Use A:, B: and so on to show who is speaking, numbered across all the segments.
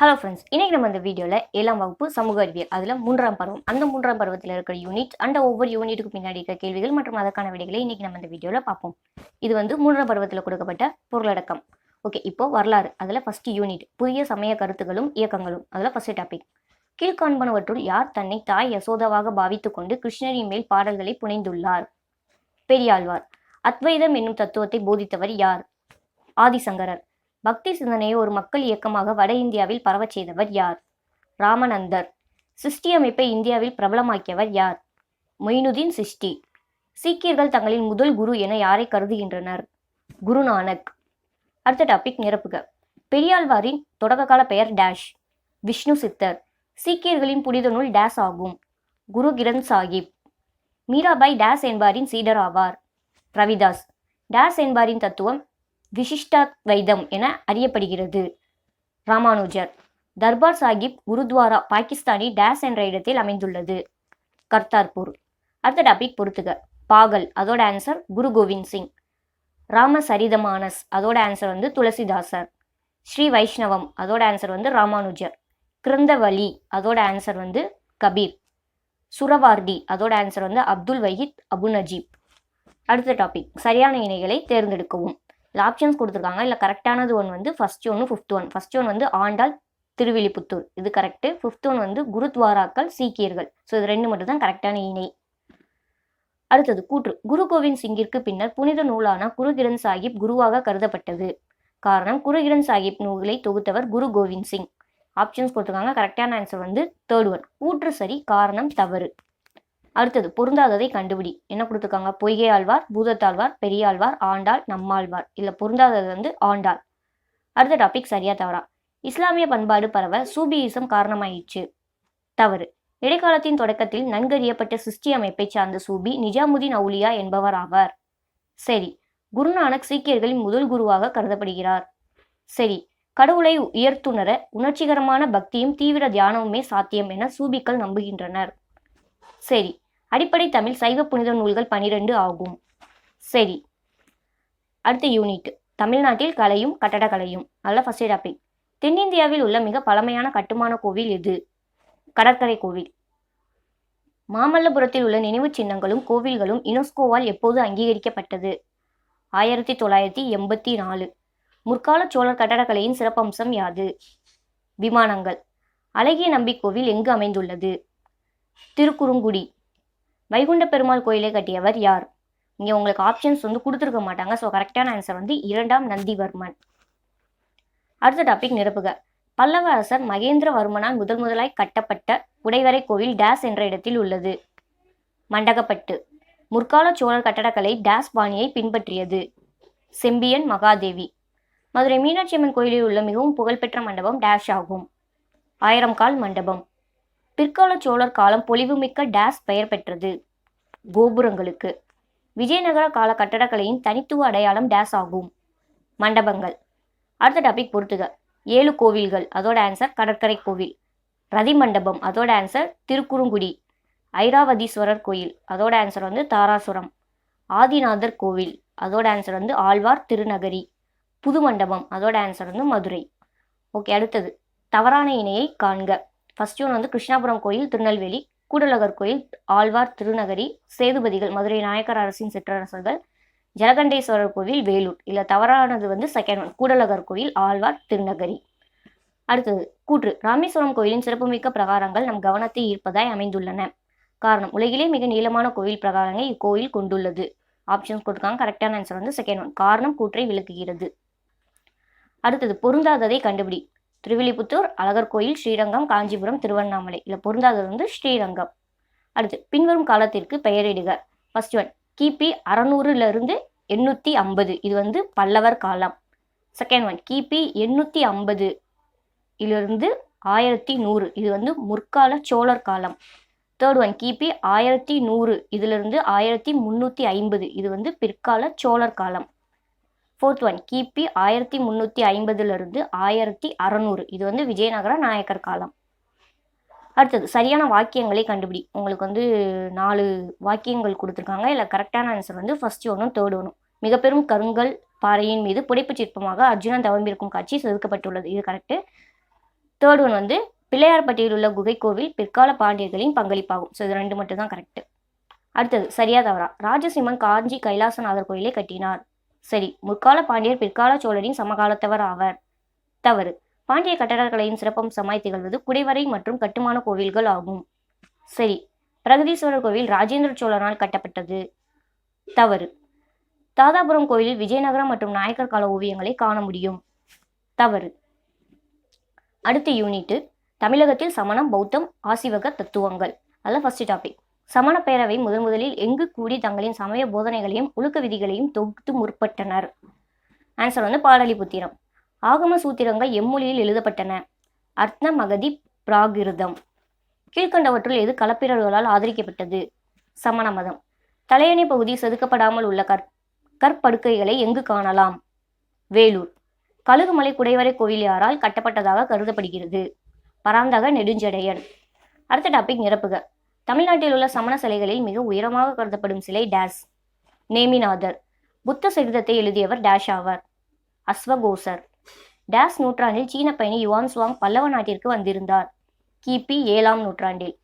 A: Hello friends இன்றைக்கி நம்ம இந்த வீடியோவில் ஏழாம் வகுப்பு சமூக அறிவியல் அதில் மூன்றாம் பருவம். அந்த மூன்றாம் பருவத்தில் இருக்கிற யூனிட் அந்த ஒவ்வொரு யூனிட்டுக்கு பின்னாடி இருக்க கேள்விகள் மற்றும் அதற்கான விடைகளை இன்றைக்கி நம்ம இந்த வீடியோவில் பார்ப்போம். இது வந்து மூன்றாம் பருவத்தில் கொடுக்கப்பட்ட பொருளடக்கம். ஓகே இப்போது வரலாறு. அதில் ஃபஸ்ட்டு யூனிட் புதிய சமய கருத்துகளும் இயக்கங்களும். அதில் ஃபஸ்ட்டு டாபிக் கீழ்காண்பனவற்றுள் யார் தன்னை தாய் யசோதாவாக பாவித்து கொண்டு கிருஷ்ணரின் மேல் பாடல்களை புனைந்துள்ளார்? பெரியாழ்வார். அத்வைதம் என்னும் தத்துவத்தை போதித்தவர் யார்? ஆதிசங்கரர். பக்தி சிந்தனையை ஒரு மக்கள் இயக்கமாக வட இந்தியாவில் பரவச் செய்தவர் யார்? ராமநந்தர். சிஷ்டி அமைப்பை இந்தியாவில் பிரபலமாக்கியவர் யார்? மொயினுதீன் சிஷ்டி சீக்கியர்கள் தங்களின் முதல் குரு என யாரை கருதுகின்றனர்? குருநானக். அடுத்த டாபிக் நிரப்புக. பெரியாழ்வாரின் தொடக்ககால பெயர் டேஷ் விஷ்ணு சித்தர். சீக்கியர்களின் புனித நூல் டேஸ் ஆகும். குரு கிரந்த் சாஹிப். மீராபாய் டேஸ் என்பாரின் சீடர் ஆவார். ரவிதாஸ். டேஸ் என்பாரின் தத்துவம் விசிஷ்டாத்வைதம் என அறியப்படுகிறது. ராமானுஜர். தர்பார் சாஹிப் குருத்வாரா பாகிஸ்தானி டேஸ் என்ற இடத்தில் அமைந்துள்ளது. கர்த்தார்பூர். அடுத்த டாபிக் பொறுத்துக. பாகல் அதோட ஆன்சர் குரு கோவிந்த் சிங். ராமசரிதமானஸ் அதோட ஆன்சர் வந்து துளசிதாசர். ஸ்ரீ வைஷ்ணவம் அதோட ஆன்சர் வந்து ராமானுஜர். கிருந்தவலி அதோட ஆன்சர் வந்து கபீர். சுரவார்டி அதோட ஆன்சர் வந்து அப்துல் வஹித் அபு நஜீப் அடுத்த டாபிக் சரியான இணைகளை தேர்ந்தெடுக்கவும். இல்லை ஆப்ஷன்ஸ் கொடுத்துருக்காங்க. இல்லை கரெக்டானது ஒன் வந்து ஃபர்ஸ்ட் ஒன்று ஃபிஃப்த் ஒன் ஃபர்ஸ்ட் ஒன் வந்து ஆண்டாள் திருவிழிபுத்தூர் இது கரெக்டு ஃபிஃப்த் ஒன் வந்து குருத்வாராக்கள் சீக்கியர்கள். ஸோ இது ரெண்டு மட்டும் தான் கரெக்டான இணை. அடுத்தது கூற்று. குரு கோவிந்த் சிங்கிற்கு பின்னர் புனித நூலான குரு கிரண் சாஹிப் குருவாக கருதப்பட்டது. காரணம் குரு கிரண் சாஹிப் நூலை தொகுத்தவர் குரு கோவிந்த் சிங். ஆப்ஷன்ஸ் கொடுத்துருக்காங்க. கரெக்டான ஆன்சர் வந்து தேர்ட் ஒன் கூற்று சரி காரணம் தவறு. அடுத்தது பொருந்தாததை கண்டுபிடி. என்ன கொடுத்துருக்காங்க? பொய்கை ஆழ்வார் பூதத்தாழ்வார் பெரியாழ்வார் ஆண்டாள் நம்மாழ்வார். இல்லை பொருந்தாதது வந்து ஆண்டாள். அடுத்த டாபிக் சரியா தவறா. இஸ்லாமிய பண்பாடு பரவ சூபியிசம் காரணமாயிடுச்சு தவறு. இடைக்காலத்தின் தொடக்கத்தில் நன்கறியப்பட்ட சிருஷ்டி அமைப்பை சார்ந்த சூபி நிஜாமுதீன் அவுலியா என்பவர் ஆவார். சரி. குருநானக் சீக்கியர்களின் முதல் குருவாக கருதப்படுகிறார். சரி. கடவுளை உயர்த்துணர உணர்ச்சிகரமான பக்தியும் தீவிர தியானமுமே சாத்தியம் என சூபிக்கள் நம்புகின்றனர். சரி. அடிப்படை தமிழ் சைவ புனித நூல்கள் பனிரெண்டு ஆகும். சரி. அடுத்த யூனிட் தமிழ்நாட்டில் கலையும் கட்டடக்கலையும். அதில் ஃபர்ஸ்ட் டாபிக் தென்னிந்தியாவில் உள்ள மிக பழமையான கட்டுமான கோவில் எது? கடற்கரை கோவில். மாமல்லபுரத்தில் உள்ள நினைவுச் சின்னங்களும் கோவில்களும் யுனெஸ்கோவால் எப்போது அங்கீகரிக்கப்பட்டது? ஆயிரத்தி தொள்ளாயிரத்தி எண்பத்தி நாலு. முற்கால சோழர் கட்டடக்கலையின் சிறப்பம்சம் யாது? விமானங்கள். அழகிய நம்பி கோவில் எங்கு அமைந்துள்ளது? திருக்குறுங்குடி. வைகுண்ட பெருமாள் கோயிலை கட்டியவர் யார்? இங்கே உங்களுக்கு ஆப்ஷன்ஸ் வந்து கொடுத்துருக்க மாட்டாங்க. ஸோ கரெக்டான ஆன்சர் வந்து இரண்டாம் நந்திவர்மன். அடுத்த டாபிக் நிரப்புக. பல்லவ அரசர் மகேந்திரவர்மனால் முதல் முதலாய் கட்டப்பட்ட உடைவரை கோவில் டேஸ் என்ற இடத்தில் உள்ளது. மண்டகப்பட்டு. முற்கால சோழர் கட்டடக்கலை டேஸ் பாணியை பின்பற்றியது. செம்பியன் மகாதேவி. மதுரை மீனாட்சி அம்மன் கோயிலில் உள்ள மிகவும் புகழ்பெற்ற மண்டபம் டேஷ் ஆகும். ஆயிரம் கால் மண்டபம். பிற்கால சோழர் காலம் பொலிவுமிக்க டேஸ் பெயர் பெற்றது. கோபுரங்களுக்கு. விஜயநகர கால கட்டடக்கலையின் தனித்துவ அடையாளம் டேஸ் ஆகும். மண்டபங்கள். அடுத்த டாபிக் பொறுத்துக. ஏழு கோவில்கள் அதோட ஆன்சர் கடற்கரை கோவில். ரதி மண்டபம் அதோட ஆன்சர் திருக்குறுங்குடி. ஐராவதீஸ்வரர் கோயில் அதோட ஆன்சர் வந்து தாராசுரம். ஆதிநாதர் கோவில் அதோட ஆன்சர் வந்து ஆழ்வார் திருநகரி. புது மண்டபம் அதோட ஆன்சர் வந்து மதுரை. ஓகே அடுத்தது. தவறான இணையை காண்க. ஃபர்ஸ்ட் ஒன்று வந்து கிருஷ்ணாபுரம் கோயில் திருநெல்வேலி கூடலகர் கோயில் ஆழ்வார் திருநகரி சேதுபதிகள் மதுரை நாயக்கர் அரசின் சிற்றரசர்கள் ஜலகண்டேஸ்வரர் கோவில் வேலூர். இல்லை தவறானது வந்து செகண்ட் ஒன் கூடலகர் கோயில் ஆழ்வார் திருநகரி. அடுத்தது கூற்று ராமேஸ்வரம் கோயிலின் சிறப்புமிக்க பிரகாரங்கள் நம் கவனத்தை ஈர்ப்பதாய் அமைந்துள்ளன. காரணம் உலகிலே மிக நீளமான கோயில் பிரகாரங்களை இக்கோயில் கொண்டுள்ளது. ஆப்ஷன்ஸ் கொடுக்காங்க கரெக்டான ஆன்சர் வந்து செகண்ட் ஒன் காரணம் கூற்றை விளக்குகிறது. அடுத்தது பொருந்தாததை கண்டுபிடி. திருவில்லிபுத்தூர் அழகர் கோயில் ஸ்ரீரங்கம் காஞ்சிபுரம் திருவண்ணாமலை. இதில் பொருந்தாதது வந்து ஸ்ரீரங்கம். அடுத்து பின்வரும் காலத்திற்கு பெயரிடுக. ஃபர்ஸ்ட் ஒன் கிபி அறநூறுலேருந்து எண்ணூற்றி ஐம்பது. இது வந்து பல்லவர் காலம். செகண்ட் ஒன் கிபி எண்ணூற்றி ஐம்பது. இலிருந்து ஆயிரத்தி நூறு. இது வந்து முற்கால சோழர் காலம். தேர்ட் ஒன் கிபி ஆயிரத்தி நூறு. இதிலிருந்து ஆயிரத்தி முந்நூற்றி ஐம்பது. இது வந்து பிற்கால சோழர் காலம். Fourth one. கிபி ஆயிரத்தி முந்நூற்றி ஐம்பதுலேருந்து ஆயிரத்தி அறநூறு. இது வந்து விஜயநகர நாயக்கர் காலம். அடுத்தது சரியான வாக்கியங்களை கண்டுபிடி. உங்களுக்கு வந்து நாலு வாக்கியங்கள் கொடுத்துருக்காங்க. இல்லை கரெக்டான ஆன்சர் வந்து ஃபர்ஸ்ட் ஒன்றும் தேர்ட் ஒன்றும் மிக பெரும் கருங்கல் பாறையின் மீது புடைப்புச் சிற்பமாக அர்ஜுனன் தவம்பிருக்கும் காட்சி செதுக்கப்பட்டுள்ளது. இது கரெக்டு தேர்ட் ஒன் வந்து பிள்ளையார்பட்டியில் உள்ள குகை கோவில் பிற்கால பாண்டியர்களின் பங்களிப்பாகும். ஸோ இது ரெண்டு மட்டும் தான் கரெக்ட் அடுத்தது சரியா தவறா ராஜசிம்மன் காஞ்சி கைலாசநாதர் கோயிலை கட்டினார். சரி முற்கால பாண்டியர் பிற்கால சோழரின் சமகாலத்தவர் ஆவர். தவறு. பாண்டிய கட்டடக்கலையின் சிறப்பம்சமாய் திகழ்வது குடைவரை மற்றும் கட்டுமான கோவில்கள் ஆகும். சரி பிரகதீஸ்வரர் கோவில் ராஜேந்திர சோழனால் கட்டப்பட்டது. தவறு. தாதாபுரம் கோயிலில் விஜயநகரம் மற்றும் நாயக்கர் கால ஓவியங்களை காண முடியும். தவறு. அடுத்த யூனிட்டு தமிழகத்தில் சமணம் பௌத்தம் ஆசிவக தத்துவங்கள். அதில் ஃபர்ஸ்ட் டாபிக் சமண பேரவை முதன் முதலில் எங்கு கூடி தங்களின் சமய போதனைகளையும் ஒழுக்க விதிகளையும் தொகுத்து முற்பட்டனர். ஆன்சர் வந்து பாடலிபுத்திரம். ஆகம சூத்திரங்கள் எம்மொழியில் எழுதப்பட்டன. அர்த்த மகதி பிராகிருதம். கீழ்கண்டவற்றுள் எது கலப்பிரர்களால் ஆதரிக்கப்பட்டது? சமண மதம். தலையணை பகுதி செதுக்கப்படாமல் உள்ள கற் கற்படுக்கைகளை எங்கு காணலாம்? வேலூர். கழுகுமலை குடைவரை கோவில் யாரால் கட்டப்பட்டதாக கருதப்படுகிறது. பராந்தக நெடுஞ்செடையன். அடுத்த டாபிக் நிரப்புக. தமிழ்நாட்டில் உள்ள சமண சிலைகளில் மிக உயரமாக கருதப்படும் சிலை டேஸ். நேமிநாதர். புத்த சரிதத்தை எழுதியவர் டேஷ் ஆவார் அஸ்வகோசர். டேஸ் நூற்றாண்டில் சீன பயணி யுவான் சுவாங் பல்லவ நாட்டிற்கு வந்திருந்தார். கிபி ஏழாம் நூற்றாண்டில்.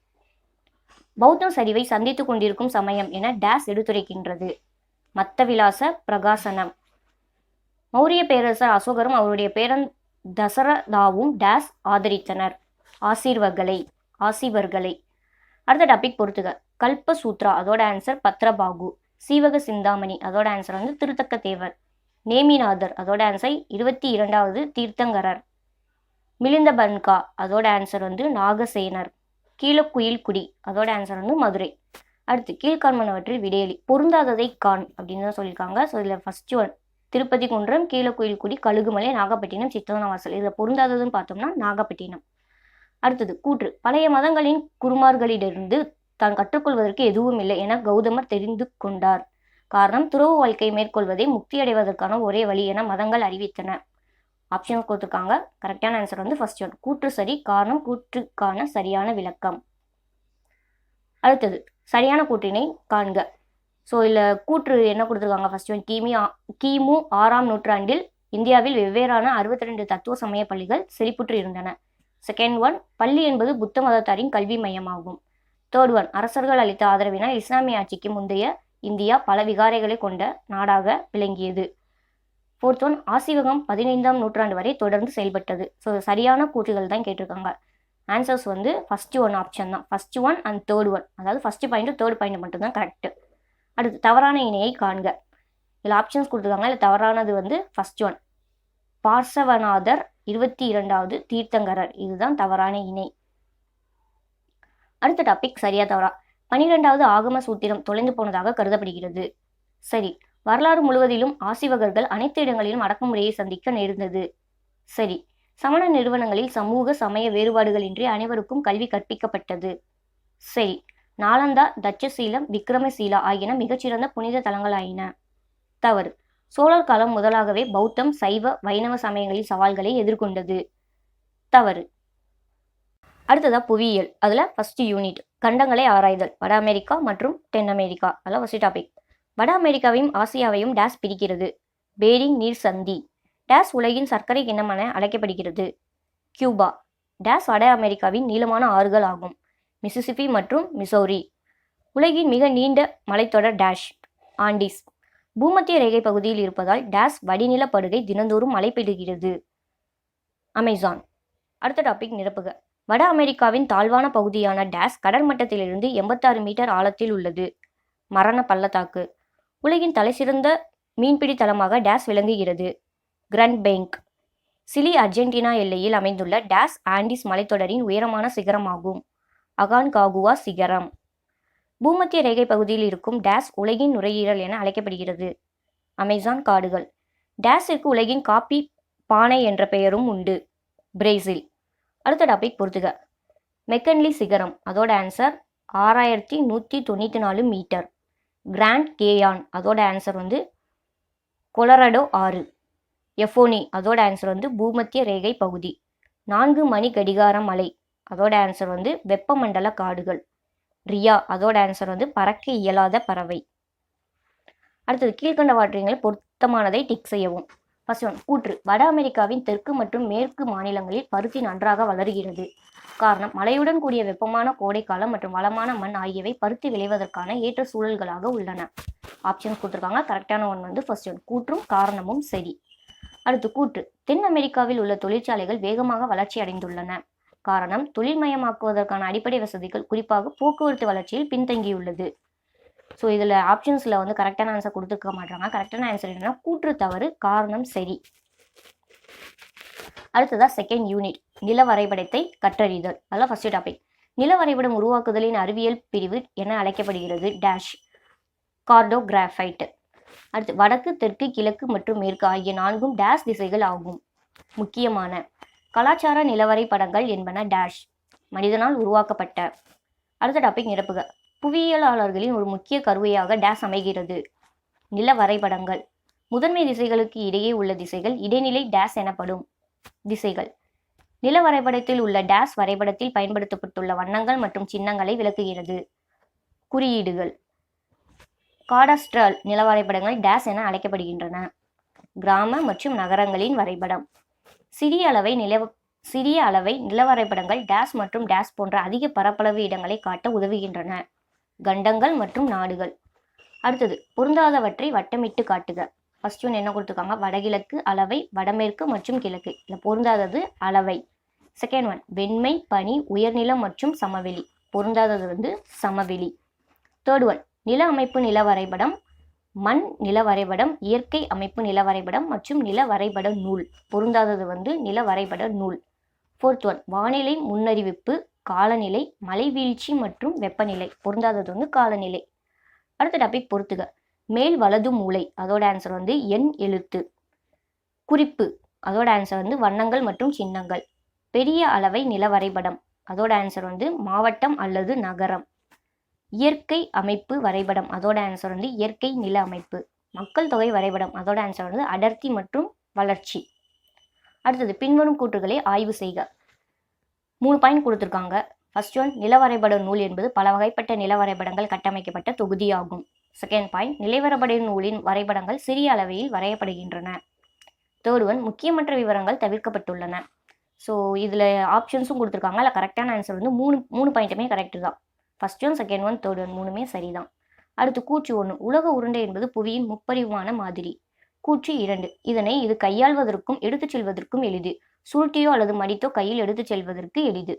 A: பௌத்தம் சரிவை சந்தித்துக் கொண்டிருக்கும் சமயம் என டேஸ் எடுத்துரைக்கின்றது. மத்தவிலாச பிரகாசனம். மௌரிய பேரரசர் அசோகரும் அவருடைய பேரன் தசரதாவும் டேஸ் ஆதரித்தனர். ஆசீர்வர்களை ஆசிவர்களை. அடுத்த டாபிக் பொறுத்துக. கல்பசூத்ரா அதோட ஆன்சர் பத்ரபாகு. சீவக சிந்தாமணி அதோட ஆன்சர் வந்து திருத்தக்க தேவர் நேமிநாதர் அதோட ஆன்சர் இருபத்தி இரண்டாவது தீர்த்தங்கரர். மிலிந்த பன்கா அதோட ஆன்சர் வந்து நாகசேனர். கீழக்குயில் குடி அதோட ஆன்சர் வந்து மதுரை. அடுத்து கீழ்காண்மனவற்றில் விடையலி. பொருந்தாததை கான் அப்படின்னு தான் சொல்லியிருக்காங்க. ஸோ இதில் ஃபர்ஸ்ட் ஒன் திருப்பதி குன்றம் கீழக்குயில் குடி கழுகுமலை நாகப்பட்டினம் சித்தவனவாசல் இதில் பொருந்தாததுன்னு பார்த்தோம்னா நாகப்பட்டினம். அடுத்தது கூற்று. பழைய மதங்களின் குருமார்களிடமிருந்து தான் கற்றுக்கொள்வதற்கு எதுவும் இல்லை என கௌதமர் தெரிந்து கொண்டார். காரணம் துறவு வாழ்க்கை மேற்கொள்வதே முக்தி அடைவதற்கான ஒரே வழி என மதங்கள் அறிவித்தன. ஆப்ஷன் கொடுத்துருக்காங்க. கரெக்டான ஆன்சர் வந்து ஃபர்ஸ்ட் ஒன் கூற்று சரி காரணம் கூற்றுக்கான சரியான விளக்கம். அடுத்தது சரியான கூற்றினை காண்க. ஸோ இதில் கூற்று என்ன கொடுத்துருக்காங்க? ஃபர்ஸ்ட் ஒன் கிமி ஆ- கிமு ஆறாம் நூற்றாண்டில் இந்தியாவில் வெவ்வேறான அறுபத்தி ரெண்டு தத்துவ சமய பள்ளிகள் செழிப்புற்று இருந்தன. செகண்ட் ஒன் பள்ளி என்பது புத்த மதத்தாரின் கல்வி மையமாகும். தேர்ட் ஒன் அரசர்கள் அளித்த ஆதரவினால் இஸ்லாமிய ஆட்சிக்கு முந்தைய இந்தியா பல விகாரைகளை கொண்ட நாடாக விளங்கியது. ஃபோர்த் ஒன் ஆசிவகம் பதினைந்தாம் நூற்றாண்டு வரை தொடர்ந்து செயல்பட்டது. ஸோ சரியான கூற்றுகள் தான் கேட்டிருக்காங்க. ஆன்சர்ஸ் வந்து ஃபஸ்ட்டு ஒன் ஆப்ஷன் தான். First one and third one அதாவது ஃபஸ்ட்டு பாயிண்ட் தேர்ட் பாயிண்ட் மட்டும் தான் கரெக்ட் அடுத்து தவறான இணையை காண்க. இதில் ஆப்ஷன்ஸ் கொடுத்துருக்காங்க இல்லை தவறானது வந்து ஃபர்ஸ்ட் ஒன் பார்சவநாதர் இருபத்தி இரண்டாவது தீர்த்தங்கரர். இதுதான் தவறான இணை. அடுத்த டாபிக் சரியா தவறா. பனிரெண்டாவது ஆகம சூத்திரம் தொலைந்து போனதாக கருதப்படுகிறது. சரி வரலாறு முழுவதிலும் ஆசிவகர்கள் அனைத்து இடங்களிலும் அடக்குமுறையை சந்திக்க நேர்ந்தது. சரி சமண நிறுவனங்களில் சமூக சமய வேறுபாடுகளின்றி அனைவருக்கும் கல்வி கற்பிக்கப்பட்டது. சரி நாலந்தா தட்சசீலம் விக்ரமசீலா ஆகியன மிகச்சிறந்த புனித தலங்களாயின. தவறு. சோழர் காலம் முதலாகவே பௌத்தம் சைவ வைணவ சமயங்களின் சவால்களை எதிர்கொண்டது. தவறு. அடுத்ததா புவியியல். அதுல ஃபர்ஸ்ட் யூனிட் கண்டங்களை ஆராய்தல். வட அமெரிக்கா மற்றும் தென் அமெரிக்கா. அதெல்லாம் ஃபர்ஸ்ட் டாபிக் வட அமெரிக்காவையும் ஆசியாவையும் டேஸ் பிரிக்கிறது. பேரிங் நீர் சந்தி. டேஸ் உலகின் சர்க்கரை கிண்ணம் என அழைக்கப்படுகிறது. கியூபா. டேஸ் வட அமெரிக்காவின் நீளமான ஆறுகள் ஆகும். மிசிசிபி மற்றும் மிசௌரி. உலகின் மிக நீண்ட மலைத்தொடர் டேஷ். ஆண்டிஸ். பூமத்திய ரேகை பகுதியில் இருப்பதால் டேஸ் வடிநில படுகை தினந்தோறும் மழை பெறுகிறது அமேசான். அடுத்த டாபிக் நிரப்புக. வட அமெரிக்காவின் தாழ்வான பகுதியான டேஸ் கடல் மட்டத்திலிருந்து எண்பத்தாறு மீட்டர் ஆழத்தில் உள்ளது. மரண பள்ளத்தாக்கு. உலகின் தலைசிறந்த மீன்பிடி தளமாக டேஸ் விளங்குகிறது. Grand bank. சிலி அர்ஜென்டினா எல்லையில் அமைந்துள்ள டேஸ் ஆண்டிஸ் மலைத்தொடரின் உயரமான சிகரமாகும். அகான் காகுவா சிகரம். பூமத்திய ரேகை பகுதியில் இருக்கும் டேஸ் உலகின் நுரையீரல் என அழைக்கப்படுகிறது. அமேசான் காடுகள். டேஸிற்கு உலகின் காப்பி பானை என்ற பெயரும் உண்டு. பிரேசில். அடுத்த டாபிக் பொறுத்துக. மெக்கன்லி சிகரம். அதோட ஆன்சர் ஆறாயிரத்தி நூற்றி தொண்ணூற்றி நாலு மீட்டர். கிராண்ட் கேயான். அதோட ஆன்சர் வந்து கொலரடோ ஆறு. எஃபோனி. அதோட ஆன்சர் வந்து பூமத்திய ரேகை பகுதி. நான்கு மணி கடிகார மலை. அதோட ஆன்சர் வந்து வெப்பமண்டல காடுகள். ரியா அதோட ஆன்சர் வந்து பறக்க இயலாத பறவை. அடுத்தது கீழ்கண்ட வாற்றியங்கள் பொருத்தமானதை டிக் செய்யவும். ஃபர்ஸ்ட் ஒன் கூற்று வட அமெரிக்காவின் தெற்கு மற்றும் மேற்கு மாநிலங்களில் பருத்தி நன்றாக வளர்கிறது. காரணம் மழையுடன் கூடிய வெப்பமான கோடைக்காலம் மற்றும் வளமான மண் ஆகியவை பருத்தி விளைவதற்கான ஏற்ற சூழல்களாக உள்ளன. ஆப்ஷன்ஸ் கொடுத்துருக்காங்க. கரெக்டான ஒன் வந்து ஃபர்ஸ்ட் ஒன் கூற்றும் காரணமும் சரி. அடுத்து கூற்று. தென் அமெரிக்காவில் உள்ள தொழிற்சாலைகள் வேகமாக வளர்ச்சி அடைந்துள்ளன. காரணம் தொழில்மயமாக்குவதற்கான அடிப்படை வசதிகள் குறிப்பாக போக்குவரத்து வளர்ச்சியில் பின்தங்கியுள்ளது. ஸோ இதில் ஆப்ஷன்ஸில் வந்து கரெக்டான ஆன்சர் கொடுத்துருக்க மாட்டாங்க கரெக்டான ஆன்சர் என்னன்னா கூற்று தவறு காரணம் சரி. அடுத்ததா செகண்ட் யூனிட் நில வரைபடத்தை கற்றறிதல். அதெல்லாம் ஃபர்ஸ்ட் டாபிக் நில வரைபடம் உருவாக்குதலின் அறிவியல் பிரிவு என அழைக்கப்படுகிறது. டேஷ் கார்டோகிராஃபைட் அடுத்து வடக்கு தெற்கு கிழக்கு மற்றும் மேற்கு ஆகிய நான்கும் டேஷ் திசைகள் ஆகும். முக்கியமான கலாச்சார நிலவரை படங்கள் என்பன டேஷ் மனிதனால் உருவாக்கப்பட்ட. அடுத்த டாபிக் நிரப்புக. புவியியலாளர்களின் ஒரு முக்கிய கருவையாக டேஷ் அமைகிறது. நில வரைபடங்கள் முதன்மை திசைகளுக்கு இடையே உள்ள திசைகள் இடைநிலை டேஷ் எனப்படும் திசைகள். நில வரைபடத்தில் உள்ள டேஷ் வரைபடத்தில் பயன்படுத்தப்பட்டுள்ள வண்ணங்கள் மற்றும் சின்னங்களை விளக்குகிறது. குறியீடுகள். காடஸ்ட்ரல் நில வரைபடங்கள் டேஷ் என அழைக்கப்படுகின்றன. கிராம மற்றும் நகரங்களின் வரைபடம். சிறிய அளவை நிலவ சிறிய அளவை நிலவரைபடங்கள் டேஸ் டேஷ் மற்றும் டேஷ் போன்ற அதிக பரப்பளவு இடங்களை காட்ட உதவுகின்றன. கண்டங்கள் மற்றும் நாடுகள். அடுத்தது பொருந்தாதவற்றை வட்டமிட்டு காட்டுக. ஃபர்ஸ்ட் ஒன் என்ன கொடுத்துருக்காங்க? வடகிழக்கு அளவை வடமேற்கு மற்றும் கிழக்கு. இதில் பொருந்தாதது அளவை. செகண்ட் ஒன் வெண்மை பனி உயர்நிலம் மற்றும் சமவெளி. பொருந்தாதது வந்து சமவெளி. தேர்ட் ஒன் நில அமைப்பு நில வரைபடம் மண் நில வரைபடம் இயற்கை அமைப்பு நில வரைபடம் மற்றும் நில வரைபட நூல். பொருந்தாதது வந்து நில வரைபட நூல். ஃபோர்த் ஒன் வானிலை முன்னறிவிப்பு காலநிலை மழை வீழ்ச்சி மற்றும் வெப்பநிலை. பொருந்தாதது வந்து காலநிலை. அடுத்த டாபிக் பொறுத்துக. மேல் வலது மூலை அதோட ஆன்சர் வந்து எண் எழுத்து. குறிப்பு அதோட ஆன்சர் வந்து வண்ணங்கள் மற்றும் சின்னங்கள். பெரிய அளவை நில வரைபடம் அதோட ஆன்சர் வந்து மாவட்டம் அல்லது நகரம். இயற்கை அமைப்பு வரைபடம். அதோட ஆன்சர் வந்து இயற்கை நில அமைப்பு. மக்கள் தொகை வரைபடம். அதோட ஆன்சர் வந்து அடர்த்தி மற்றும் வளர்ச்சி. அடுத்தது பின்வரும் கூற்றுகளை ஆய்வு செய்க. மூணு பாயிண்ட் கொடுத்துருக்காங்க. ஃபர்ஸ்ட் ஒன் நில வரைபட நூல் என்பது பல வகைப்பட்ட நில வரைபடங்கள் கட்டமைக்கப்பட்ட தொகுதியாகும். செகண்ட் பாயிண்ட் நிலவரைபட நூலின் வரைபடங்கள் சிறிய அளவில் வரையப்படுகின்றன. தேர்ட் ஒன் முக்கியமற்ற விவரங்கள் தவிர்க்கப்பட்டுள்ளன. ஸோ இதில் ஆப்ஷன்ஸும் கொடுத்துருக்காங்க. அதில் கரெக்டான ஆன்சர் வந்து மூணு மூணு பாயிண்ட்டுமே கரெக்டு தான். First one second one third one மூணுமே சரிதான். அடுத்து கூற்று ஒன்று உலக உருண்டை என்பது புவியின் முப்பரிவான மாதிரி. கூற்று இரண்டு. இதனை இது கையாள்வதற்கும் எடுத்துச் செல்வதற்கும் எளிது. சுருட்டியோ அல்லது மடித்தோ கையில் எடுத்துச் செல்வதற்கு எளிது.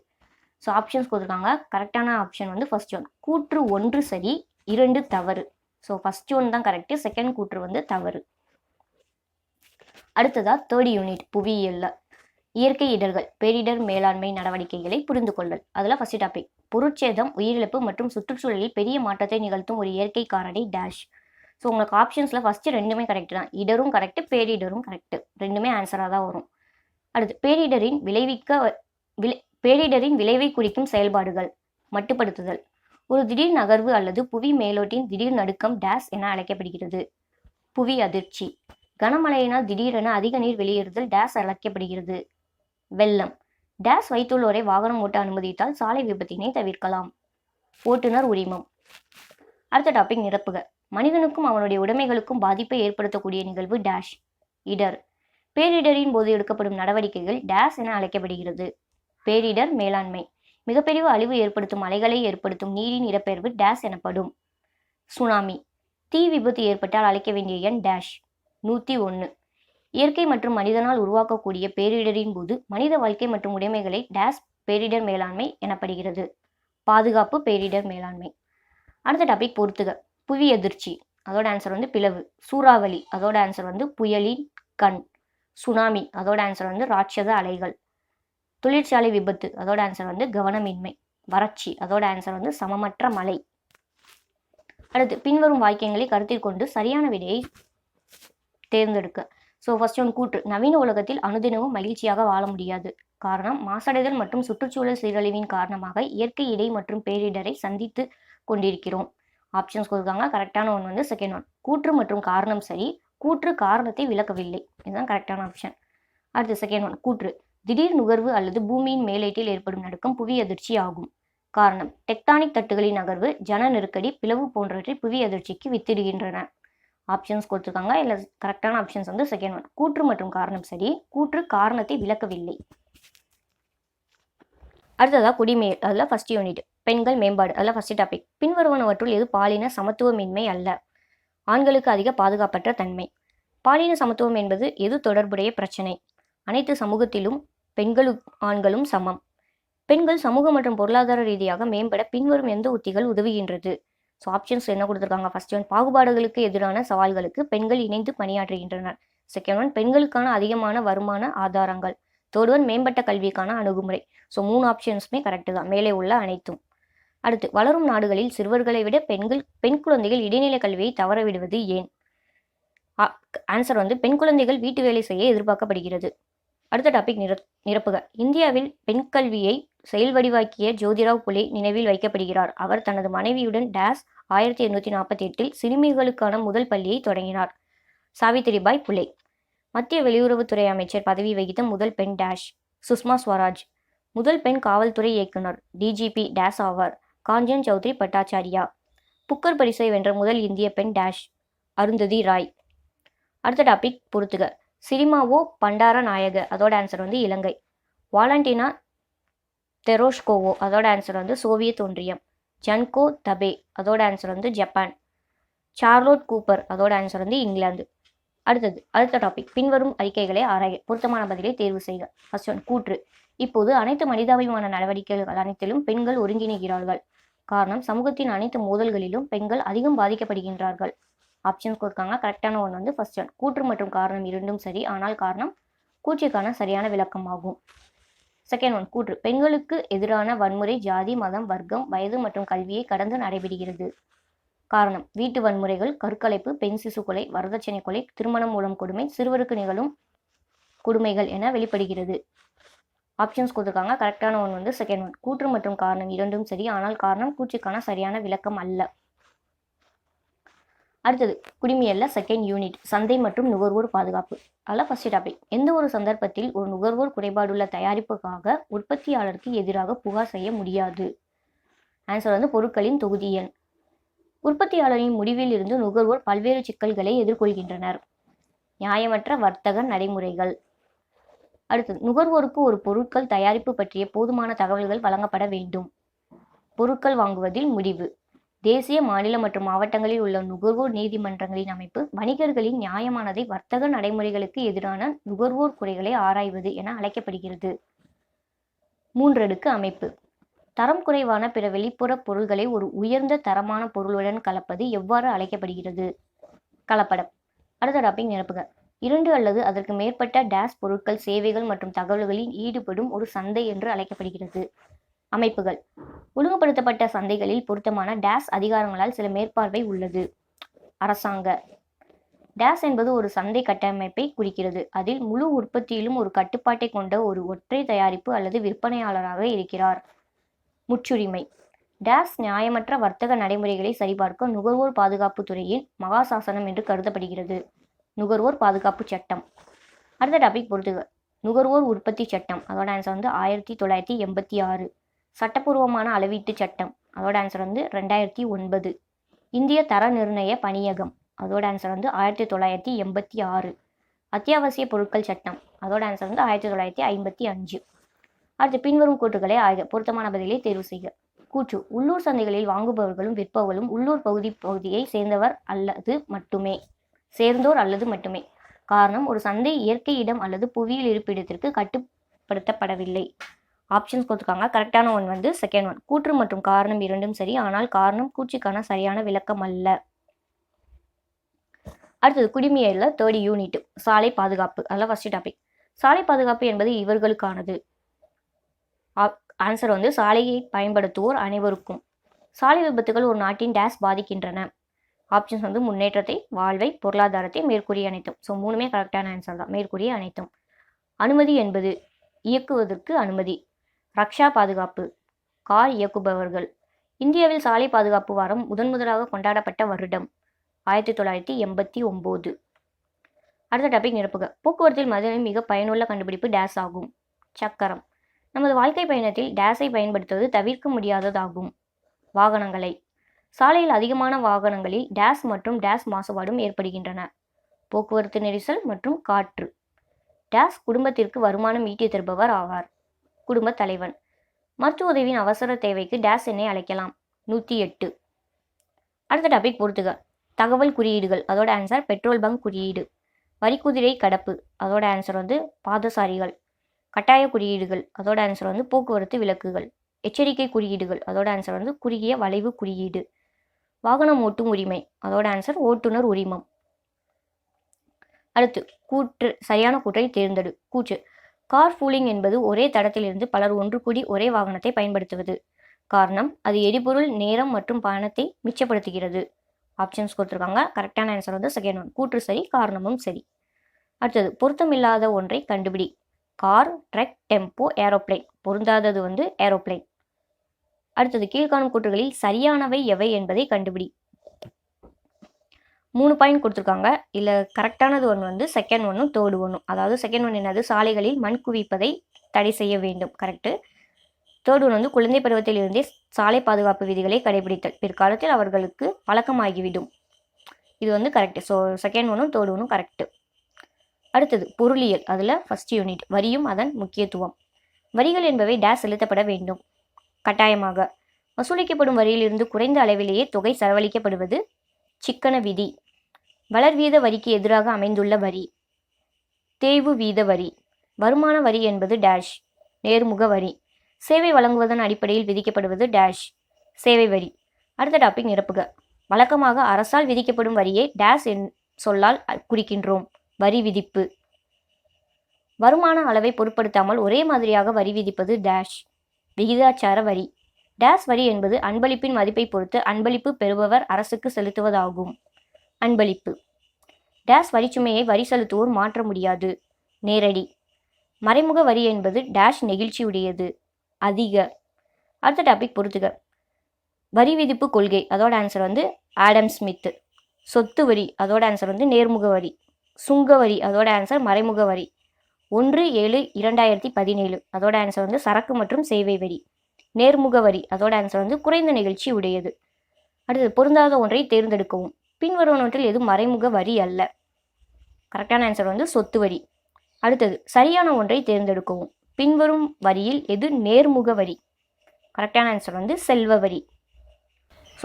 A: ஸோ ஆப்ஷன்ஸ் கொடுத்துருக்காங்க. கரெக்டான ஆப்ஷன் வந்து ஃபர்ஸ்ட் ஒன் கூற்று ஒன்று சரி இரண்டு தவறு. ஸோ ஃபர்ஸ்ட் ஒன் தான் கரெக்டு செகண்ட் கூற்று வந்து தவறு. அடுத்ததா தேர்ட் யூனிட் புவியியலில். இயற்கை இடர்கள் பேரிடர் மேலாண்மை நடவடிக்கைகளை புரிந்து கொள்ளல் அதில் ஃபர்ஸ்ட் டாபிக் பொருட்சேதம் உயிரிழப்பு மற்றும் சுற்றுச்சூழலில் பெரிய மாற்றத்தை நிகழ்த்தும் ஒரு இயற்கை காரணி டேஷ் ஸோ உங்களுக்கு ஆப்ஷன்ஸில் ஃபஸ்ட்டு ரெண்டுமே கரெக்ட் தான். இடரும் கரெக்டு பேரிடரும் கரெக்டு ரெண்டுமே ஆன்சராக தான் வரும். அடுத்து பேரிடரின் விளைவிக்க விளை பேரிடரின் விளைவை குறிக்கும் செயல்பாடுகள் மட்டுப்படுத்துதல். ஒரு திடீர் நகர்வு அல்லது புவி மேலோட்டின் திடீர் நடுக்கம் டேஸ் என அழைக்கப்படுகிறது. புவி அதிர்ச்சி. கனமழையினால் திடீரென அதிக நீர் வெளியேறுதல் டேஸ் அழைக்கப்படுகிறது. வெள்ளம். டேஸ் வைத்துள்ளோரை வாகனம் ஓட்ட அனுமதித்தால் சாலை விபத்தினை தவிர்க்கலாம். ஓட்டுநர் உரிமம். அடுத்த டாபிக் நிரப்புக. மனிதனுக்கும் அவனுடைய உடைமைகளுக்கும் பாதிப்பை ஏற்படுத்தக்கூடிய நிகழ்வு டேஷ். இடர். பேரிடரின் போது எடுக்கப்படும் நடவடிக்கைகள் டேஸ் என அழைக்கப்படுகிறது. பேரிடர் மேலாண்மை. மிகப்பெரிய அழிவு ஏற்படுத்தும் அலைகளை ஏற்படுத்தும் நீரின் இடப்பெயர்வு டேஸ் எனப்படும். சுனாமி. தீ விபத்து ஏற்பட்டால் அழைக்க வேண்டிய எண் டேஷ். நூற்றி ஒன்று இயற்கை மற்றும் மனிதனால் உருவாக்கக்கூடிய பேரிடரின் போது மனித வாழ்க்கை மற்றும் உடைமைகளை டேஸ் பேரிடர் மேலாண்மை எனப்படுகிறது. பாதுகாப்பு பேரிடர் மேலாண்மை. அடுத்த டாபிக் பொறுத்துக. புவி அதிர்ச்சி. அதோட ஆன்சர் வந்து பிளவு. சூறாவளி. அதோட ஆன்சர் வந்து புயலின் கண். சுனாமி. அதோட ஆன்சர் வந்து ராட்சத அலைகள். தொழிற்சாலை விபத்து. அதோட ஆன்சர் வந்து கவனமின்மை. வறட்சி. அதோட ஆன்சர் வந்து சமமற்ற மலை அடுத்து பின்வரும் வாக்கியங்களை கருத்தில் கொண்டு சரியான விடையை தேர்ந்தெடுக்க. ஸோ ஃபஸ்ட் ஒன் கூற்று நவீன உலகத்தில் அனுதினமும் மகிழ்ச்சியாக வாழ முடியாது. காரணம் மாசடைதல் மற்றும் சுற்றுச்சூழல் சீரழிவின் காரணமாக இயற்கை இடை மற்றும் பேரிடரை சந்தித்து கொண்டிருக்கிறோம். ஆப்ஷன்ஸ் கொடுக்காங்க. கரெக்டான ஒன் வந்து செகண்ட் ஒன் கூற்று மற்றும் காரணம் சரி. கூற்று காரணத்தை விளக்கவில்லை. இதுதான் கரெக்டான ஆப்ஷன் அடுத்து செகண்ட் ஒன் கூற்று. திடீர் நுகர்வு அல்லது பூமியின் மேலேட்டில் ஏற்படும் நடுக்கம் புவி அதிர்ச்சி ஆகும். காரணம் டெக்டானிக் தட்டுகளின் நகர்வு ஜன நெருக்கடி பிளவு போன்றவற்றை புவி அதிர்ச்சிக்கு வித்திடுகின்றன. ஆப்ஷன்ஸ் கொடுத்துருக்காங்க. இல்லை கரெக்டான ஆப்ஷன்ஸ் வந்து செகண்ட் ஒன் கூற்று மற்றும் காரணம் சரி. கூற்று காரணத்தை விளக்கவில்லை. அடுத்ததாக குடிமே அதில் ஃபஸ்ட் யூனிட் பெண்கள் மேம்பாடு அதில் ஃபஸ்ட் டாபிக் பின்வருவனவற்றுள் எது பாலின சமத்துவமின்மை அல்ல? ஆண்களுக்கு அதிக பாதுகாப்பற்ற தன்மை. பாலின சமத்துவம் என்பது எது தொடர்புடைய பிரச்சனை? அனைத்து சமூகத்திலும் பெண்களும் ஆண்களும் சமம். பெண்கள் சமூக மற்றும் பொருளாதார ரீதியாக மேம்பட பின்வரும் எந்த உத்திகள் உதவுகின்றது? ஸோ ஆப்ஷன்ஸ் என்ன கொடுத்துருக்காங்க? ஃபர்ஸ்ட் ஒன் பாகுபாடுகளுக்கு எதிரான சவால்களுக்கு பெண்கள் இணைந்து பணியாற்றுகின்றனர். செகண்ட் ஒன் பெண்களுக்கான அதிகமான வருமான ஆதாரங்கள். தேர்ட் ஒன் மேம்பட்ட கல்விக்கான அணுகுமுறை. ஸோ மூணு ஆப்ஷன்ஸுமே கரெக்டு தான். மேலே உள்ள அனைத்தும். அடுத்து வளரும் நாடுகளில் சிறுவர்களை விட பெண்கள் பெண் குழந்தைகள் இடைநிலை கல்வியை தவற விடுவது ஏன்? ஆன்சர் வந்து பெண் குழந்தைகள் வீட்டு வேலை செய்ய எதிர்பார்க்கப்படுகிறது. அடுத்த டாபிக் நிர நிரப்புக. இந்தியாவில் பெண் கல்வியை செயல் வடிவாக்கிய ஜோதிராவ் புலே நினைவில் வைக்கப்படுகிறார். அவர் தனது மனைவியுடன் டேஸ் ஆயிரத்தி எண்ணூற்றி நாற்பத்தி எட்டில் சிறுமிகளுக்கான முதல் பள்ளியை தொடங்கினார். சாவித்திரிபாய் புலே. மத்திய வெளியுறவுத்துறை அமைச்சர் பதவி வகித்த முதல் பெண் டேஷ் சுஷ்மா ஸ்வராஜ். முதல் பெண் காவல்துறை இயக்குனர் டிஜிபி டேஸ் ஆவார். காஞ்சன் சௌத்ரி பட்டாச்சாரியா. புக்கர் பரிசை வென்ற முதல் இந்திய பெண் டேஷ் அருந்ததி ராய். அடுத்த டாபிக் பொறுத்துக. சிரிமாவோ பண்டார நாயக? அதோட ஆன்சர் வந்து இலங்கை. வாலண்டினா தெரோஷ்கோவோ அதோட ஆன்சர் வந்து சோவியத் ஒன்றியம். ஜன்கோ தபே அதோட ஆன்சர் வந்து ஜப்பான். சார்லோட் கூப்பர் அதோட ஆன்சர் வந்து இங்கிலாந்து. அடுத்தது அடுத்த டாபிக் பின்வரும் அறிக்கைகளை ஆராய பொருத்தமான பதிலை தேர்வு செய்க. ஃபர்ஸ்ட் ஒன் கூற்று. இப்போது அனைத்து மனிதாபிமான நடவடிக்கைகள் அனைத்திலும் பெண்கள் ஒருங்கிணைகிறார்கள். காரணம் சமூகத்தின் அனைத்து மோதல்களிலும் பெண்கள் அதிகம் பாதிக்கப்படுகின்றார்கள். ஆப்ஷன்ஸ் கொடுக்காங்க கரெக்டான ஒன்று வந்து ஃபர்ஸ்ட் ஒன் கூற்று மற்றும் காரணம் இரண்டும் சரி ஆனால் காரணம் கூற்றுக்கான சரியான விளக்கமாகும். செகண்ட் ஒன் கூற்று. பெண்களுக்கு எதிரான வன்முறை ஜாதி மதம் வர்க்கம் வயது மற்றும் கல்வியை கடந்து நடைபெறுகிறது. காரணம் வீட்டு வன்முறைகள் கருக்கலைப்பு பெண் சிசு கொலை வரதட்சணை கொலை திருமணம் மூலம் கொடுமை சிறுவருக்கு நிகழும் கொடுமைகள் என வெளிப்படுகிறது. ஆப்ஷன்ஸ் கொடுத்துருக்காங்க. கரெக்டான ஒன் வந்து செகண்ட் ஒன் கூற்று மற்றும் காரணம் இரண்டும் சரி. ஆனால் காரணம் கூற்றுக்கான சரியான விளக்கம் அல்ல. அடுத்தது குடிமையல்ல செகண்ட் யூனிட் சந்தை மற்றும் நுகர்வோர் பாதுகாப்பு. அதில் ஃபர்ஸ்ட் டாபிக் எந்த ஒரு சந்தர்ப்பத்தில் ஒரு நுகர்வோர் குறைபாடுள்ள தயாரிப்புக்காக உற்பத்தியாளருக்கு எதிராக புகார் செய்ய முடியாது? ஆன்சர் வந்து பொருட்களின் தொகுதி எண். உற்பத்தியாளரின் முடிவில் இருந்து நுகர்வோர் பல்வேறு சிக்கல்களை எதிர்கொள்கின்றனர். நியாயமற்ற வர்த்தக நடைமுறைகள். அடுத்தது நுகர்வோருக்கு ஒரு பொருட்கள் தயாரிப்பு பற்றிய போதுமான தகவல்கள் வழங்கப்பட வேண்டும். பொருட்கள் வாங்குவதில் முடிவு. தேசிய மாநில மற்றும் மாவட்டங்களில் உள்ள நுகர்வோர் நீதிமன்றங்களின் அமைப்பு வணிகர்களின் நியாயமானதை வர்த்தக நடைமுறைகளுக்கு எதிரான நுகர்வோர் குறைகளை ஆராய்வது என அழைக்கப்படுகிறது. மூன்றடுக்கு அமைப்பு. தரம் குறைவான பிற வெளிப்புற பொருள்களை ஒரு உயர்ந்த தரமான பொருளுடன் கலப்பது எவ்வாறு அழைக்கப்படுகிறது? கலப்படம். அடுத்த டாபிக் நிரப்புக. இரண்டு அல்லது அதற்கு மேற்பட்ட டேஸ் பொருட்கள் சேவைகள் மற்றும் தகவல்களில் ஈடுபடும் ஒரு சந்தை என்று அழைக்கப்படுகிறது. அமைப்புகள். ஒழுங்குபடுத்தப்பட்ட சந்தைகளில் பொருத்தமான டேஸ் அதிகாரங்களால் சில மேற்பார்வை உள்ளது. அரசாங்க. டேஸ் என்பது ஒரு சந்தை கட்டமைப்பை குறிக்கிறது. அதில் முழு உற்பத்தியிலும் ஒரு கட்டுப்பாட்டை கொண்ட ஒரு ஒற்றை தயாரிப்பு அல்லது விற்பனையாளராக இருக்கிறார். முற்றுரிமை. டேஸ் நியாயமற்ற வர்த்தக நடைமுறைகளை சரிபார்க்க நுகர்வோர் பாதுகாப்பு துறையின் மகாசாசனம் என்று கருதப்படுகிறது. நுகர்வோர் பாதுகாப்பு சட்டம். அடுத்த டாபிக் பொறுத்துக. நுகர்வோர் உற்பத்தி சட்டம். அதோட ஆன்சர் வந்து ஆயிரத்தி தொள்ளாயிரத்தி எண்பத்தி ஆறு. சட்டப்பூர்வமான அளவீட்டு சட்டம். அதோட ஆன்சர் வந்து ரெண்டாயிரத்தி ஒன்பது. இந்திய தர நிர்ணய பணியகம். அதோட ஆன்சர் வந்து ஆயிரத்தி தொள்ளாயிரத்தி எண்பத்தி ஆறு. அத்தியாவசிய பொருட்கள் சட்டம். அதோட ஆன்சர் வந்து ஆயிரத்தி தொள்ளாயிரத்தி ஐம்பத்தி அஞ்சு. அடுத்து பின்வரும் கூற்றுகளை ஆய்க பொருத்தமான பதிலை தேர்வு செய்க. கூற்று உள்ளூர் சந்தைகளில் வாங்குபவர்களும் விற்பவர்களும் உள்ளூர் பகுதி பகுதியை சேர்ந்தவர் அல்லது மட்டுமே. சேர்ந்தோர் அல்லது மட்டுமே. காரணம் ஒரு சந்தை இயற்கை இடம் அல்லது புவியியல் இருப்பிடத்திற்கு கட்டுப்படுத்தப்படவில்லை. ஆப்ஷன்ஸ் கொடுத்துருக்காங்க. கரெக்டான ஒன் வந்து செகண்ட் ஒன் கூற்று மற்றும் காரணம் இரண்டும் சரி. ஆனால் காரணம் கூற்றுக்கான சரியான விளக்கம் அல்ல. அடுத்தது குடிமையில தேர்ட் யூனிட் சாலை பாதுகாப்பு. அதெல்லாம் ஃபர்ஸ்ட் டாபிக் சாலை பாதுகாப்பு என்பது இவர்களுக்கானது. ஆன்சர் வந்து சாலையை பயன்படுத்துவோர் அனைவருக்கும். சாலை விபத்துகள் ஒரு நாட்டின் டேஸ் பாதிக்கின்றன. ஆப்ஷன்ஸ் வந்து முன்னேற்றத்தை வாழ்வை பொருளாதாரத்தை மேற்கூறிய அனைத்தும். ஸோ மூணுமே கரெக்டான ஆன்சர் தான். மேற்கூறிய அனைத்தும். அனுமதி என்பது இயக்குவதற்கு அனுமதி. ரக்ஷா பாதுகாப்பு. கார் இயக்குபவர்கள். இந்தியாவில் சாலை பாதுகாப்பு வாரம் முதன் முதலாக கொண்டாடப்பட்ட வருடம். ஆயிரத்தி தொள்ளாயிரத்தி எண்பத்தி ஒம்பது. அடுத்த டாபிக் நிரப்புக. போக்குவரத்தில் மதுரை மிக பயனுள்ள கண்டுபிடிப்பு டேஸ் ஆகும். சக்கரம். நமது வாழ்க்கை பயணத்தில் டேஸை பயன்படுத்துவது தவிர்க்க முடியாததாகும். வாகனங்களை. சாலையில் அதிகமான வாகனங்களில் டேஸ் மற்றும் டேஸ் மாசுபாடும் ஏற்படுகின்றன. போக்குவரத்து நெரிசல் மற்றும் காற்று. டேஸ் குடும்பத்திற்கு வருமானம் ஈட்டி தருபவர் ஆவார். குடும்ப தலைவன். மருத்துவ உதவியின் அவசர தேவைக்கு டேஸ் எண்ணை அழைக்கலாம். நூற்றி எட்டு. அடுத்த டாபிக் பொறுத்துக. தகவல் குறியீடுகள். அதோட ஆன்சர் பெட்ரோல் பங்க் குறியீடு. வரிக்குதிரை கடப்பு. அதோட ஆன்சர் வந்து பாதசாரிகள். கட்டாய குறியீடுகள். அதோட ஆன்சர் வந்து போக்குவரத்து விளக்குகள். எச்சரிக்கை குறியீடுகள். அதோட ஆன்சர் வந்து குறுகிய வளைவு குறியீடு. வாகனம் ஓட்டும் உரிமை. அதோட ஆன்சர் ஓட்டுநர் உரிமம். அடுத்து கூற்று. சரியான கூற்றை தேர்ந்தெடு. கூற்று. கார் ஃபூலிங் என்பது ஒரே தடத்திலிருந்து பலர் ஒன்று கூடி ஒரே வாகனத்தை பயன்படுத்துவது. காரணம் அது எரிபொருள் நேரம் மற்றும் பயணத்தை மிச்சப்படுத்துகிறது. ஆப்ஷன்ஸ் கொடுத்துருக்காங்க. கரெக்டான ஆன்சர் வந்து செகண்ட் ஒன் கூற்று சரி காரணமும் சரி. அடுத்தது பொருத்தமில்லாத ஒன்றை கண்டுபிடி. கார் ட்ரக் டெம்போ ஏரோப்ளேன் பொருந்தாதது வந்து ஏரோப்ளேன் அடுத்தது கீழ்காணும் கூற்றுகளில் சரியானவை எவை என்பதை கண்டுபிடி. மூணு பாயிண்ட் கொடுத்துருக்காங்க. இல்லை கரெக்டானது ஒன்று வந்து செகண்ட் ஒன்றும் தேர்டு ஒன்றும் அதாவது செகண்ட் ஒன் என்னது? சாலைகளில் மண் குவிப்பதை தடை செய்ய வேண்டும். கரெக்டு தேர்ட் ஒன் வந்து குழந்தை பருவத்திலிருந்தே சாலை பாதுகாப்பு விதிகளை கடைபிடித்தல் பிற்காலத்தில் அவர்களுக்கு பழக்கமாகிவிடும். இது வந்து கரெக்டு ஸோ செகண்ட் ஒன்றும் தேர்ட் ஒன்றும் கரெக்டு அடுத்தது பொருளியல். அதில் ஃபர்ஸ்ட் யூனிட் வரியும் அதன் முக்கியத்துவம். வரிகள் என்பவை டேஸ் செலுத்தப்பட வேண்டும். கட்டாயமாக. வசூலிக்கப்படும் வரியிலிருந்து குறைந்த அளவிலேயே தொகை செலவழிக்கப்படுவது சிக்கன விதி. வளர் வீத வரிக்கு எதிராக அமைந்துள்ள வரி. தேய்வு வீத வரி. வருமான வரி என்பது டேஷ் நேர்முக வரி. சேவை வழங்குவதன் அடிப்படையில் விதிக்கப்படுவது டேஷ் சேவை வரி. அடுத்த டாபிக் நிரப்புக. வழக்கமாக அரசால் விதிக்கப்படும் வரியை டேஷ் என் சொல்லால் குறிக்கின்றோம். வரி விதிப்பு. வருமான அளவை பொருட்படுத்தாமல் ஒரே மாதிரியாக வரி விதிப்பது டேஷ் விகிதாச்சார வரி. டேஷ் வரி என்பது அன்பளிப்பின் மதிப்பை பொறுத்து அன்பளிப்பு பெறுபவர் அரசுக்கு செலுத்துவதாகும். அன்பளிப்பு. டேஷ் வரிச்சுமையை வரி செலுத்துவோர் மாற்ற முடியாது. நேரடி. மறைமுக வரி என்பது டேஷ் நெகிழ்ச்சியுடையது. அதிக. அடுத்த டாபிக் பொறுத்துக. வரி விதிப்பு கொள்கை. அதோட ஆன்சர் வந்து ஆடம் ஸ்மித் சொத்து வரி. அதோட ஆன்சர் வந்து நேர்முக வரி. சுங்க வரி. அதோட ஆன்சர் மறைமுக வரி. ஒன்று ஏழு இரண்டாயிரத்தி பதினேழு. அதோட ஆன்சர் வந்து சரக்கு மற்றும் சேவை வரி. நேர்முக வரி. அதோட ஆன்சர் வந்து குறைந்த நிகழ்ச்சி உடையது அடுத்தது பொருந்தாத ஒன்றை தேர்ந்தெடுக்கவும். பின்வருவனவற்றில் எதுவும் மறைமுக வரி அல்ல. கரெக்டான ஆன்சர் வந்து சொத்து வரி. அடுத்தது சரியான ஒன்றை தேர்ந்தெடுக்கவும். பின்வரும் வரியில் எது நேர்முக வரி? கரெக்டான ஆன்சர் வந்து செல்வ வரி.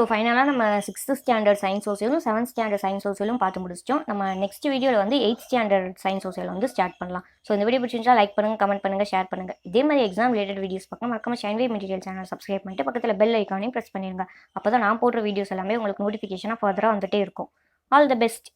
A: ஸோ ஃபைனலாக நம்ம சிக்ஸ்த்து ஸ்டாண்டர்ட் சயின்ஸ் சோசியலும் செவன்த் ஸ்டாண்டர்ட் சயின்ஸ் சோசியலும் பார்த்து முடிச்சிட்டோம். நம்ம நெக்ஸ்ட் வீடியோவில் வந்து எயித் ஸ்டாண்டர்ட் சயின்ஸ் சோசியல் வந்து ஸ்டார்ட் பண்ணலாம். ஸோ இந்த வீடியோ பிடிச்சிருந்தா லைக் பண்ணுங்கள் கமெண்ட் பண்ணுங்கள் ஷேர் பண்ணுங்கள் இதே மாதிரி எக்ஸாம் ரிலேட்டட் வீடியோஸ் பார்க்க மறக்காம ஷைன்வே மெட்டீரியல் சேனல் சப்ஸ்கிரைப் பண்ணிட்டு பக்கத்தில் பெல் ஐக்கானையும் ப்ரெஸ் பண்ணிடுங்க அப்போ தான் நான் போடுற வீடியோஸ் எல்லாமே உங்களுக்கு நோட்டிஃபிகேஷனாக ஃபர்தராக வந்துட்டே இருக்கும். All the best